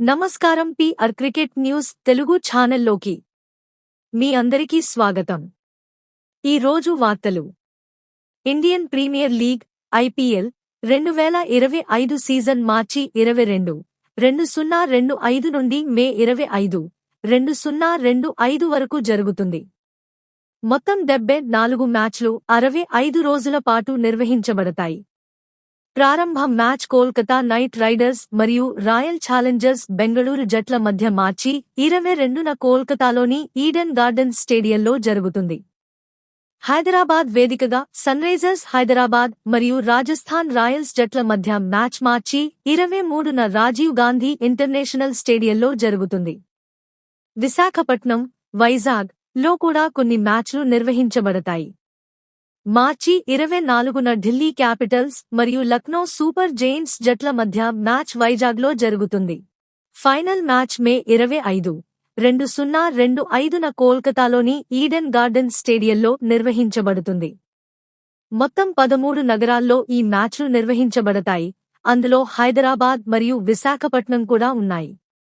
నమస్కారం PR cricket news Telugu ఛానల్లోకి. మీ అందరికీ స్వాగతం. ఈ రోజు వార్తలు. ఇండియన్ ప్రీమియర్ లీగ్ ఐపీఎల్ రెండు వేల ఇరవై ఐదు సీజన్ మార్చి ఇరవై రెండు రెండు సున్నా రెండు ఐదు నుండి మే ఇరవై ఐదు రెండు సున్నా రెండు ఐదు వరకు జరుగుతుంది. మొత్తం డెబ్బై నాలుగు మ్యాచ్లు అరవై ఐదు రోజుల పాటు నిర్వహించబడతాయి. ప్రారంభ మ్యాచ్ కోల్కతా నైట్ రైడర్స్ మరియు రాయల్ ఛాలెంజర్స్ బెంగళూరు జట్ల మధ్య మార్చి ఇరవై రెండున కోల్కతాలోని ఈడెన్ గార్డెన్స్ స్టేడియంలో జరుగుతుంది. హైదరాబాద్ వేదికగా సన్రైజర్స్ హైదరాబాద్ మరియు రాజస్థాన్ రాయల్స్ జట్ల మధ్య మ్యాచ్ మార్చి ఇరవై మూడున రాజీవ్ గాంధీ ఇంటర్నేషనల్ స్టేడియంలో జరుగుతుంది. విశాఖపట్నం వైజాగ్లో కూడా కొన్ని మ్యాచ్లు నిర్వహించబడతాయి. మార్చి ఇరవై నాలుగున ఢిల్లీ క్యాపిటల్స్ మరియు లక్నో సూపర్ జెయింట్స్ జట్ల మధ్య మ్యాచ్ వైజాగ్లో జరుగుతుంది. ఫైనల్ మ్యాచ్ మే ఇరవై ఐదు. రెండు సున్నా రెండు ఐదున కోల్కతాలోని ఈడెన్ గార్డెన్స్ స్టేడియంలో నిర్వహించబడుతుంది. మొత్తం పదమూడు నగరాల్లో ఈ మ్యాచ్లు నిర్వహించబడతాయి. అందులో హైదరాబాద్ మరియు విశాఖపట్నం కూడా ఉన్నాయి.